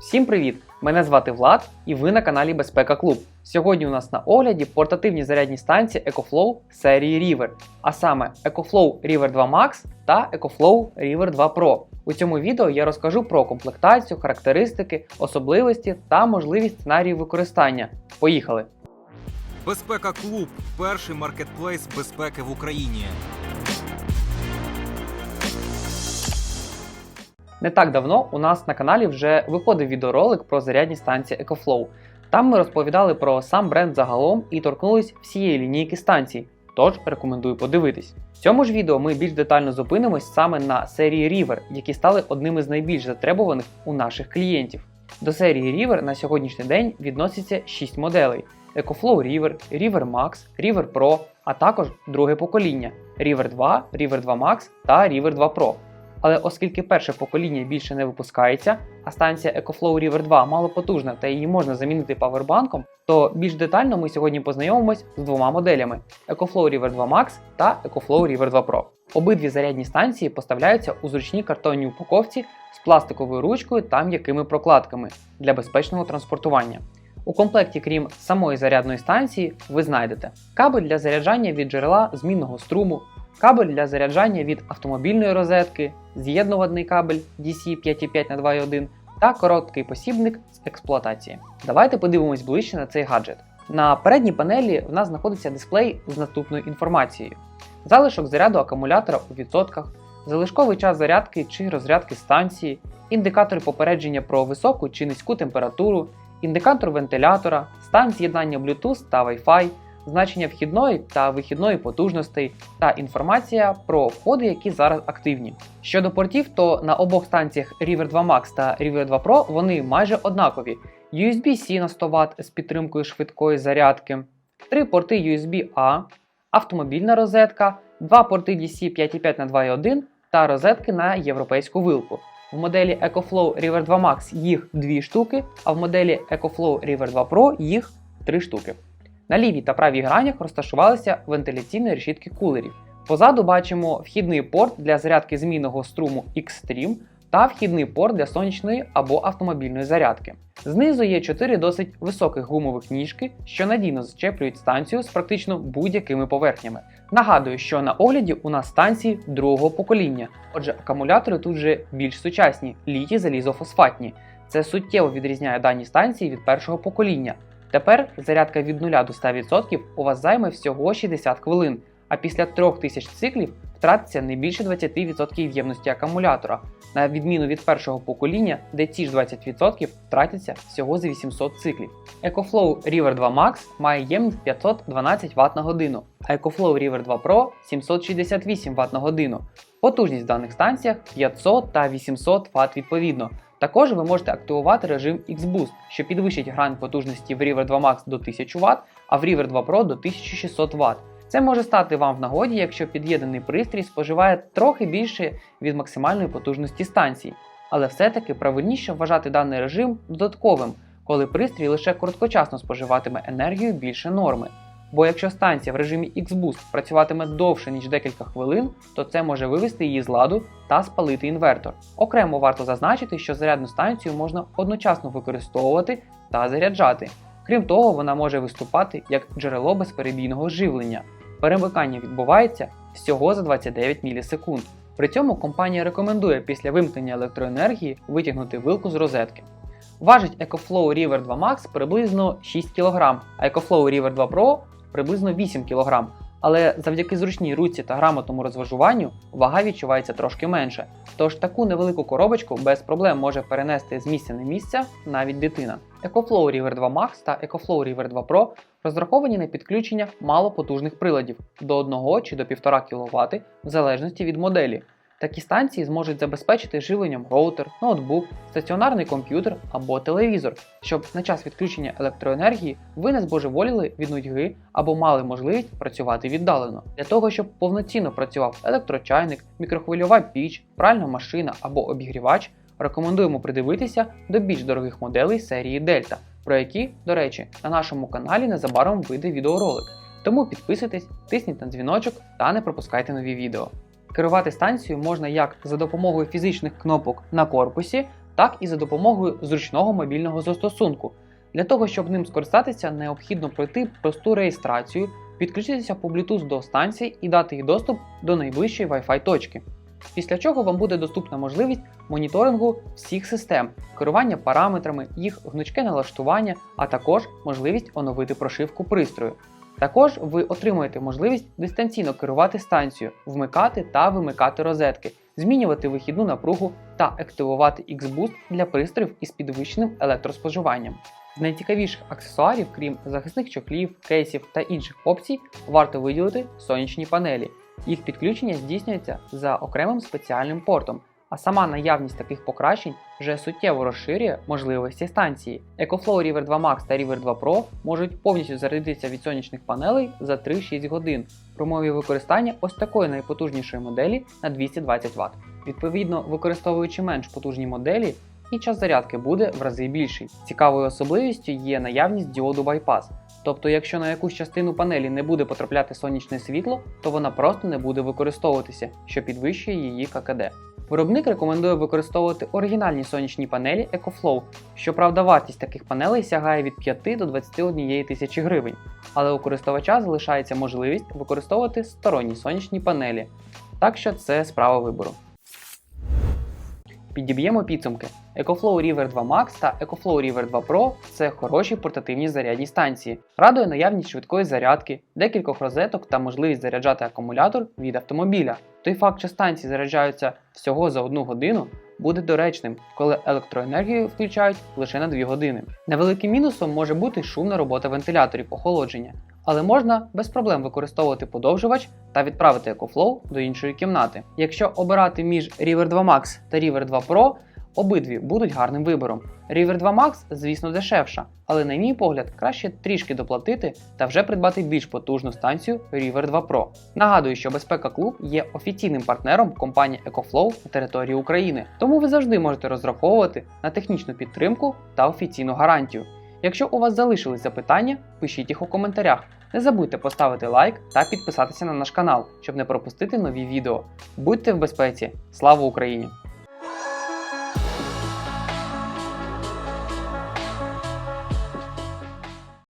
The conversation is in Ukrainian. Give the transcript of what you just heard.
Всім привіт! Мене звати Влад і ви на каналі Безпека Клуб. Сьогодні у нас на огляді портативні зарядні станції EcoFlow серії River, а саме EcoFlow River 2 Max та EcoFlow River 2 Pro. У цьому відео я розкажу про комплектацію, характеристики, особливості та можливість сценаріїв використання. Поїхали! Безпека Клуб перший маркетплейс безпеки в Україні. Не так давно у нас на каналі вже виходив відеоролик про зарядні станції EcoFlow. Там ми розповідали про сам бренд загалом і торкнулись всієї лінійки станцій. Тож рекомендую подивитись. В цьому ж відео ми більш детально зупинимось саме на серії River, які стали одними з найбільш затребуваних у наших клієнтів. До серії River на сьогоднішній день відноситься 6 моделей: EcoFlow River, River Max, River Pro, а також друге покоління River 2, River 2 Max та River 2 Pro. Але оскільки перше покоління більше не випускається, а станція EcoFlow River 2 малопотужна та її можна замінити павербанком, то більш детально ми сьогодні познайомимось з двома моделями EcoFlow River 2 Max та EcoFlow River 2 Pro. Обидві зарядні станції поставляються у зручній картонній упаковці з пластиковою ручкою та м'якими прокладками для безпечного транспортування. У комплекті, крім самої зарядної станції, ви знайдете кабель для заряджання від джерела змінного струму, кабель для заряджання від автомобільної розетки, з'єднуваний кабель DC 5.5 на 2.1 та короткий посібник з експлуатації. Давайте подивимось ближче на цей гаджет. На передній панелі в нас знаходиться дисплей з наступною інформацією: залишок заряду акумулятора у відсотках, залишковий час зарядки чи розрядки станції, індикатори попередження про високу чи низьку температуру, індикатор вентилятора, стан з'єднання Bluetooth та Wi-Fi, значення вхідної та вихідної потужностей та інформація про входи, які зараз активні. Щодо портів, то на обох станціях River 2 Max та River 2 Pro вони майже однакові. USB-C на 100 Вт з підтримкою швидкої зарядки, три порти USB-A, автомобільна розетка, два порти DC 5.5 на 2.1 та розетки на європейську вилку. В моделі EcoFlow River 2 Max їх 2 штуки, а в моделі EcoFlow River 2 Pro їх 3 штуки. На лівій та правій гранях розташувалися вентиляційні решітки кулерів. Позаду бачимо вхідний порт для зарядки змінного струму Xtreme та вхідний порт для сонячної або автомобільної зарядки. Знизу є 4 досить високих гумових ніжки, що надійно зачеплюють станцію з практично будь-якими поверхнями. Нагадую, що на огляді у нас станції другого покоління, отже, акумулятори тут вже більш сучасні, літі залізофосфатні. Це суттєво відрізняє дані станції від першого покоління. Тепер зарядка від 0 до 100% у вас займе всього 60 хвилин, а після 3000 циклів втратиться не більше 20% ємності акумулятора, на відміну від першого покоління, де ці ж 20% втратяться всього за 800 циклів. EcoFlow River 2 Max має ємність 512 Вт на годину, а EcoFlow River 2 Pro 768 Вт на годину. Потужність в даних станціях 500 та 800 Вт відповідно. Також ви можете активувати режим X-Boost, що підвищить грань потужності в River 2 Max до 1000 Вт, а в River 2 Pro до 1600 Вт. Це може стати вам в нагоді, якщо під'єднаний пристрій споживає трохи більше від максимальної потужності станції. Але все-таки правильніше вважати даний режим додатковим, коли пристрій лише короткочасно споживатиме енергію більше норми. Бо якщо станція в режимі X-Boost працюватиме довше, ніж декілька хвилин, то це може вивести її з ладу та спалити інвертор. Окремо варто зазначити, що зарядну станцію можна одночасно використовувати та заряджати. Крім того, вона може виступати як джерело безперебійного живлення. Перемикання відбувається всього за 29 мілісекунд. При цьому компанія рекомендує після вимкнення електроенергії витягнути вилку з розетки. Важить EcoFlow River 2 Max приблизно 6 кг, а EcoFlow River 2 Pro приблизно 8 кг. Але завдяки зручній руці та грамотному розважуванню вага відчувається трошки менше. Тож таку невелику коробочку без проблем може перенести з місця на місце навіть дитина. EcoFlow River 2 Max та EcoFlow River 2 Pro розраховані на підключення малопотужних приладів до 1 чи до 1,5 кВт в залежності від моделі. Такі станції зможуть забезпечити живленням роутер, ноутбук, стаціонарний комп'ютер або телевізор, щоб на час відключення електроенергії ви не збожеволіли від нудьги або мали можливість працювати віддалено. Для того, щоб повноцінно працював електрочайник, мікрохвильова піч, пральна машина або обігрівач, рекомендуємо придивитися до більш дорогих моделей серії Delta, про які, до речі, на нашому каналі незабаром вийде відеоролик. Тому підписуйтесь, тисніть на дзвіночок та не пропускайте нові відео. Керувати станцією можна як за допомогою фізичних кнопок на корпусі, так і за допомогою зручного мобільного застосунку. Для того, щоб ним скористатися, необхідно пройти просту реєстрацію, підключитися по Bluetooth до станції і дати їй доступ до найближчої Wi-Fi точки. Після чого вам буде доступна можливість моніторингу всіх систем, керування параметрами, їх гнучке налаштування, а також можливість оновити прошивку пристрою. Також ви отримуєте можливість дистанційно керувати станцією, вмикати та вимикати розетки, змінювати вихідну напругу та активувати X-Boost для пристроїв із підвищеним електроспоживанням. З найцікавіших аксесуарів, крім захисних чохлів, кейсів та інших опцій, варто виділити сонячні панелі. Їх підключення здійснюється за окремим спеціальним портом, а сама наявність таких покращень вже суттєво розширює можливості станції. EcoFlow River 2 Max та River 2 Pro можуть повністю зарядитися від сонячних панелей за 3-6 годин при умові використання ось такої найпотужнішої моделі на 220 Вт. Відповідно, використовуючи менш потужні моделі, і час зарядки буде в рази більший. Цікавою особливістю є наявність діоду bypass. Тобто, якщо на якусь частину панелі не буде потрапляти сонячне світло, то вона просто не буде використовуватися, що підвищує її ККД. Виробник рекомендує використовувати оригінальні сонячні панелі EcoFlow. Щоправда, вартість таких панелей сягає від 5 до 21 тисячі гривень, але у користувача залишається можливість використовувати сторонні сонячні панелі. Так що це справа вибору. Підіб'ємо підсумки. EcoFlow River 2 Max та EcoFlow River 2 Pro це хороші портативні зарядні станції. Радує наявність швидкої зарядки, декількох розеток та можливість заряджати акумулятор від автомобіля. Той факт, що станції заряджаються всього за одну годину, буде доречним, коли електроенергію включають лише на 2 години. Невеликим мінусом може бути шумна робота вентиляторів охолодження, але можна без проблем використовувати подовжувач та відправити EcoFlow до іншої кімнати. Якщо обирати між River 2 Max та River 2 Pro, обидві будуть гарним вибором. River 2 Max, звісно, дешевша, але на мій погляд краще трішки доплатити та вже придбати більш потужну станцію River 2 Pro. Нагадую, що Безпека Клуб є офіційним партнером компанії EcoFlow на території України, тому ви завжди можете розраховувати на технічну підтримку та офіційну гарантію. Якщо у вас залишились запитання, пишіть їх у коментарях. Не забудьте поставити лайк та підписатися на наш канал, щоб не пропустити нові відео. Будьте в безпеці! Слава Україні!